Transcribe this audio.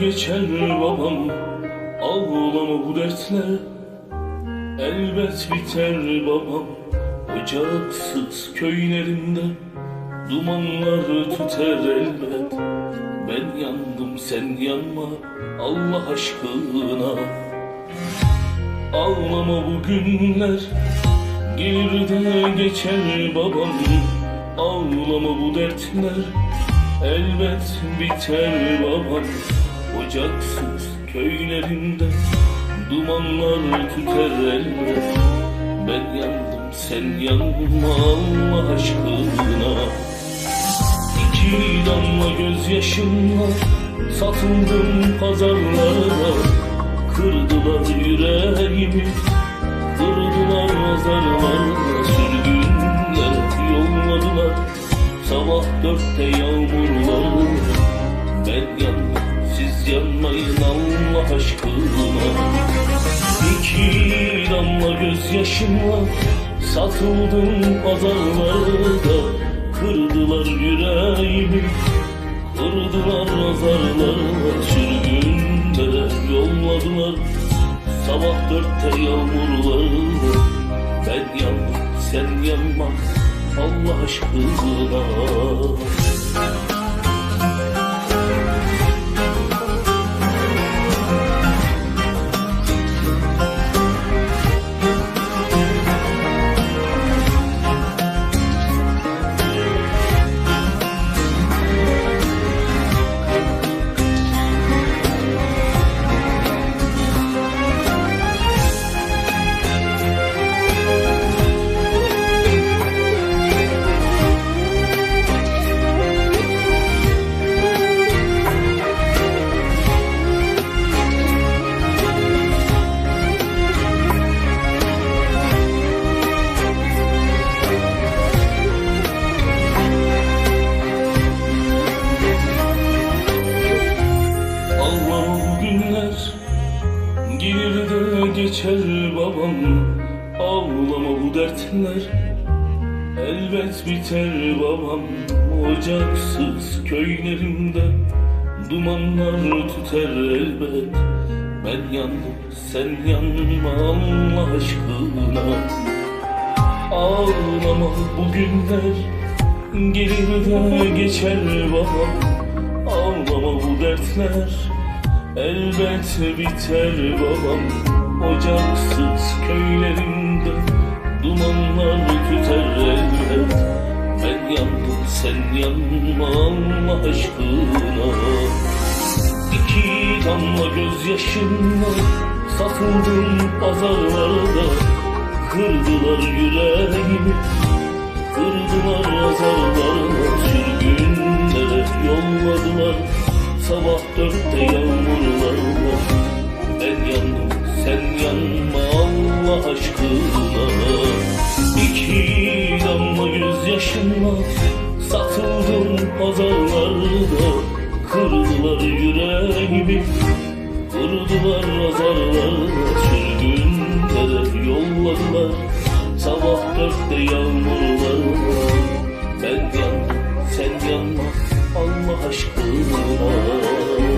geçer babam Ağlama bu dertler. Elbet biter babam Ocaksız köylerinde. Dumanlar tüter elbet. Ben yandım sen yanma Allah aşkına. Ağlama bu günler Gelir de geçer babam. Ağlama bu dertler Elbet biter babam Ocaksız köylerinde Dumanlar tüter elbet. Ben yandım sen yanma Allah aşkına? İki damla gözyaşımla Satıldım pazarlarda Kırdılar yüreğimi Kırdılar nazarlarla Sabah dörtte yağmurlar Ben yandım siz yanmayın Allah aşkına. İki damla gözyaşımla Satıldım pazarlarda. Kırdılar yüreğimi Kırdılar nazarlarla Sürgünlere yolladılar Sabah dörtte yağmurlarla Ben yandım sen yanma Allah aşkına geçer babam Ağlama bu dertler. Elbet biter babam Ocaksız köylerimde. Dumanlar tüter elbet Ben yandım sen yanma Allah aşkına. Ağlama bu günler Gelir de geçer babam. Ağlama bu dertler Elbet biter babam Ocaksız köylerinde Dumanlar tüter elbet. Ben yandım sen yanma Allah aşkına. İki damla gözyaşımla Satıldım pazarlarda Kırdılar yüreğimi. Kırdılar yazarlarla Sürgünlere yolladılar. Sabah dörtte yağmurlarla Ben yandım sen yanma Allah aşkına. İki damla gözyaşımla Satıldım pazarlarda. Kırdılar yüreğimi. Kırdılar azarlarla Sürgünlere yolladılar Sabah dörtte yağmurlarla Ben yandım sen yanma Allah aşkına